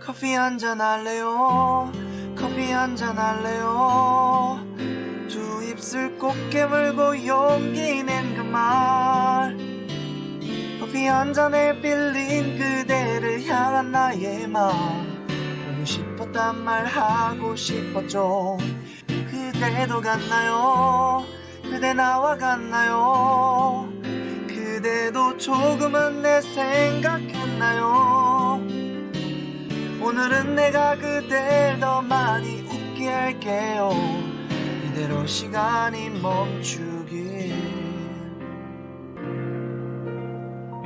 커피 한잔 할래요? 커피 한잔 할래요? 두 입술 꼭 깨물고 용기 낸 그 말. 커피 한 잔에 빌린 그대를 향한 나의 마음. 보고 싶었단 말 하고 싶었죠. 그대도 같나요? 그대 나와 같나요? 그대도 조금은 내 생각했나요 오늘은 내가 그댈 더 많이 웃게 할게요. 이대로 시간이 멈추길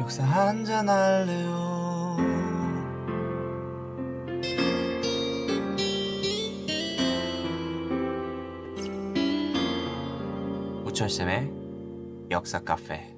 역사 한잔 할래요. 우철쌤의 역사 카페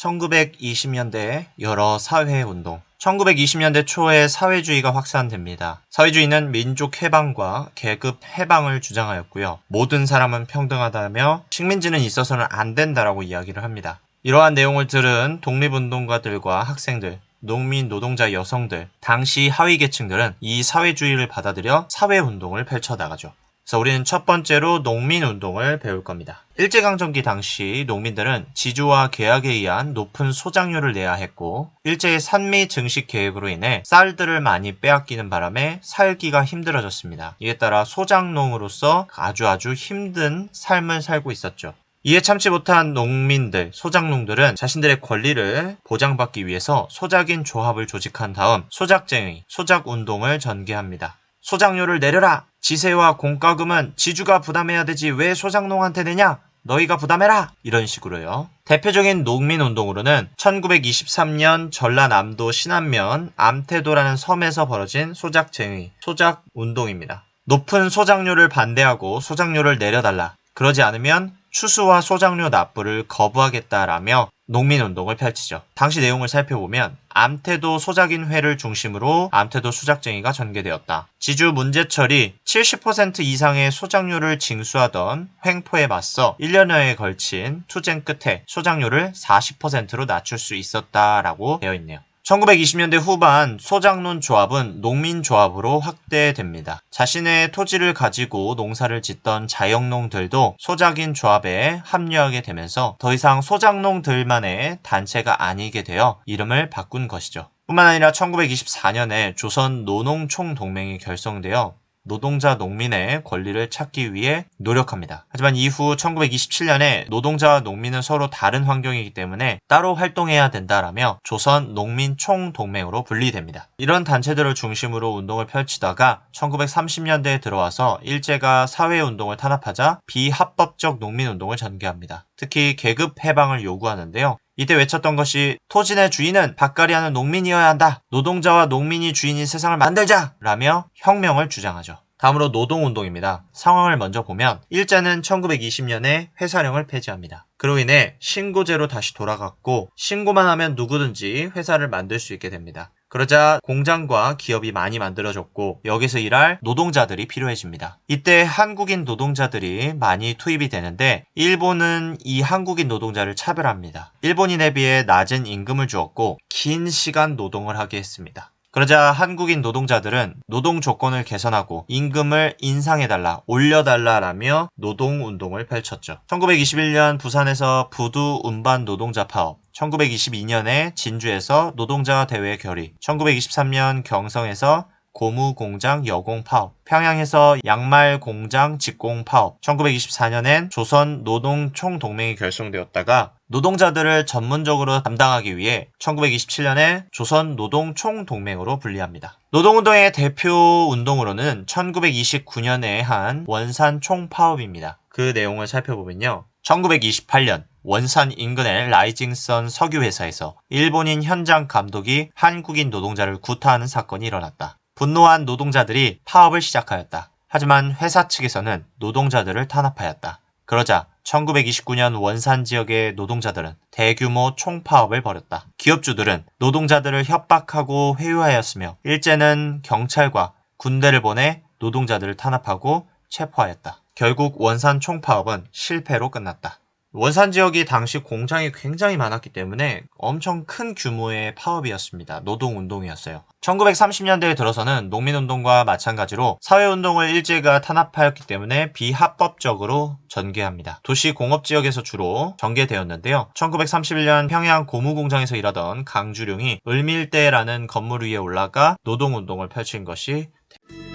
(1920년대) 여러 사회운동 1920년대 초에 사회주의가 확산됩니다. 사회주의는 민족 해방과 계급 해방을 주장하였고요. 모든 사람은 평등하다며 식민지는 있어서는 안 된다라고 이야기를 합니다. 이러한 내용을 들은 독립운동가들과 학생들, 농민, 노동자, 여성들, 당시 하위 계층들은 이 사회주의를 받아들여 사회운동을 펼쳐나가죠. 그래서 우리는 첫 번째로 농민운동을 배울 겁니다. 일제강점기 당시 농민들은 지주와 계약에 의한 높은 소장료를 내야 했고 일제의 산미 증식 계획으로 인해 쌀들을 많이 빼앗기는 바람에 살기가 힘들어졌습니다. 이에 따라 소장농으로서 아주 아주 힘든 삶을 살고 있었죠. 이에 참지 못한 농민들, 소작농들은 자신들의 권리를 보장받기 위해서 소작인 조합을 조직한 다음 소작쟁의, 소작운동을 전개합니다. 소작료를 내려라! 지세와 공과금은 지주가 부담해야 되지 왜 소작농한테 내냐? 너희가 부담해라! 이런 식으로요. 대표적인 농민운동으로는 1923년 전라남도 신안면 암태도라는 섬에서 벌어진 소작쟁의, 소작운동입니다. 높은 소작료를 반대하고 소작료를 내려달라. 그러지 않으면 추수와 소작료 납부를 거부하겠다라며 농민운동을 펼치죠. 당시 내용을 살펴보면 암태도 소작인회를 중심으로 암태도 소작쟁이가 전개되었다. 지주 문제철이 70% 이상의 소작료를 징수하던 횡포에 맞서 1년여에 걸친 투쟁 끝에 소작료를 40%로 낮출 수 있었다라고 되어 있네요. 1920년대 후반 소작농 조합은 농민조합으로 확대됩니다. 자신의 토지를 가지고 농사를 짓던 자영농들도 소작인 조합에 합류하게 되면서 더 이상 소작농들만의 단체가 아니게 되어 이름을 바꾼 것이죠. 뿐만 아니라 1924년에 조선 노농총동맹이 결성되어 노동자 농민의 권리를 찾기 위해 노력합니다. 하지만 이후 1927년에 노동자와 농민은 서로 다른 환경이기 때문에 따로 활동해야 된다라며 조선 농민 총동맹으로 분리됩니다. 이런 단체들을 중심으로 운동을 펼치다가 1930년대에 들어와서 일제가 사회운동을 탄압하자 비합법적 농민운동을 전개합니다. 특히 계급 해방을 요구하는데요. 이때 외쳤던 것이 토진의 주인은 밭갈이 하는 농민이어야 한다. 노동자와 농민이 주인인 세상을 만들자! 라며 혁명을 주장하죠. 다음으로 노동운동입니다. 상황을 먼저 보면 일제는 1920년에 회사령을 폐지합니다. 그로 인해 신고제로 다시 돌아갔고 신고만 하면 누구든지 회사를 만들 수 있게 됩니다. 그러자 공장과 기업이 많이 만들어졌고 여기서 일할 노동자들이 필요해집니다. 이때 한국인 노동자들이 많이 투입이 되는데 일본은 이 한국인 노동자를 차별합니다. 일본인에 비해 낮은 임금을 주었고 긴 시간 노동을 하게 했습니다. 그러자 한국인 노동자들은 노동 조건을 개선하고 임금을 인상해달라, 올려달라라며 노동 운동을 펼쳤죠. 1921년 부산에서 부두 운반 노동자 파업, 1922년에 진주에서 노동자 대회 결의, 1923년 경성에서 고무 공장 여공 파업, 평양에서 양말 공장 직공 파업, 1924년엔 조선 노동 총동맹이 결성되었다가 노동자들을 전문적으로 담당하기 위해 1927년에 조선 노동 총동맹으로 분리합니다. 노동운동의 대표 운동으로는 1929년에 한 원산 총파업입니다. 그 내용을 살펴보면요. 1928년 원산 인근의 라이징선 석유회사에서 일본인 현장 감독이 한국인 노동자를 구타하는 사건이 일어났다. 분노한 노동자들이 파업을 시작하였다. 하지만 회사 측에서는 노동자들을 탄압하였다. 그러자 1929년 원산 지역의 노동자들은 대규모 총파업을 벌였다. 기업주들은 노동자들을 협박하고 회유하였으며 일제는 경찰과 군대를 보내 노동자들을 탄압하고 체포하였다. 결국 원산 총파업은 실패로 끝났다. 원산 지역이 당시 공장이 굉장히 많았기 때문에 엄청 큰 규모의 파업이었습니다. 노동운동이었어요. 1930년대에 들어서는 농민운동과 마찬가지로 사회운동을 일제가 탄압하였기 때문에 비합법적으로 전개합니다. 도시 공업지역에서 주로 전개되었는데요. 1931년 평양 고무공장에서 일하던 강주룡이 을밀대라는 건물 위에 올라가 노동운동을 펼친 것이 따라하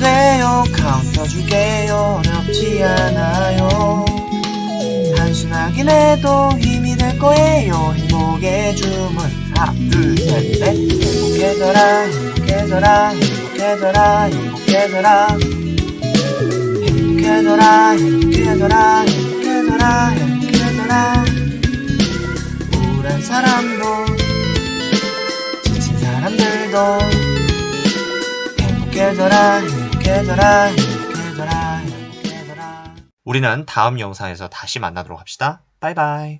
돼요 카운터 줄게요. 어렵지 않아요. 단순하긴 해도 힘이 될 거예요. 행복의 주문. 하나 둘셋넷. 행복해져라 행복해져라 행복해져라 행복해져라. 행복해져라 행복해져라 행복해져라 행복해져라. 우울한 사람도 지친 사람들도. 행복해져라 행복해져라 행복해져라 행복해져라 우리는 다음 영상에서 다시 만나도록 합시다. 바이바이